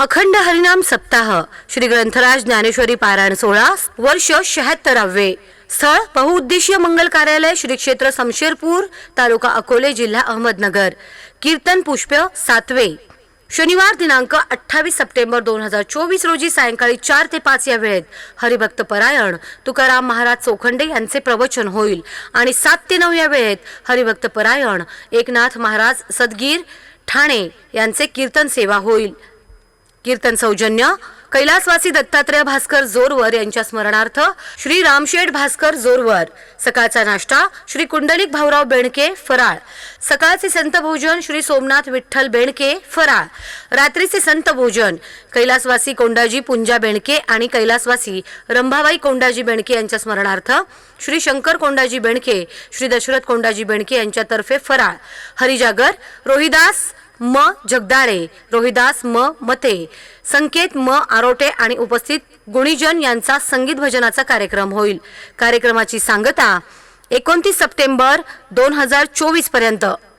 अखंड हरिनाम सप्ताह श्री ग्रंथराज ज्ञानेश्वरी पारायण सोहळा वर्ष शहात्तरावे. स्थळ बहुउद्देशीय मंगल कार्यालय श्री क्षेत्र समशेरपूर तालुका अकोले जिल्हा अहमदनगर. कीर्तन पुष्प सातवे. शनिवार दिनांक अठ्ठावीस सप्टेंबर दोन हजार चोवीस रोजी सायंकाळी चार ते पाच या वेळेत हरिभक्त परायण तुकाराम महाराज चोखंडे यांचे प्रवचन होईल आणि सात ते नऊ या वेळेत हरिभक्त परायण एकनाथ महाराज सदगीर ठाणे यांचे कीर्तन सेवा होईल. कीर्तन सौजन्य कैलासवासी दत्तात्रय भास्कर जोरवर यांच्या स्मरणार्थ श्री रामशेठ भास्कर जोरवर. सकाळचा नाश्ता श्री कुंडलिक भाऊराव बेणके फराळ. सकाळचे संत भोजन श्री सोमनाथ विठ्ठल बेणके फराळ. रात्रीचे संत भोजन कैलासवासी कोंडाजी पुंजा बेणके आणि कैलासवासी रंभाबाई कोंडाजी बेणके यांच्या स्मरणार्थ श्री शंकर कोंडाजी बेणके श्री दशरथ कोंडाजी बेणके यांच्यातर्फे फराळ. हरिजागर रोहिदास म जगदाळे रोहिदास म मते. संकेत म आरोटे आणि उपस्थित गुणीजन यांचा संगीत भजनाचा कार्यक्रम होईल. कार्यक्रमाची सांगता एकोणतीस सप्टेंबर दोन हजार चोवीसपर्यंत.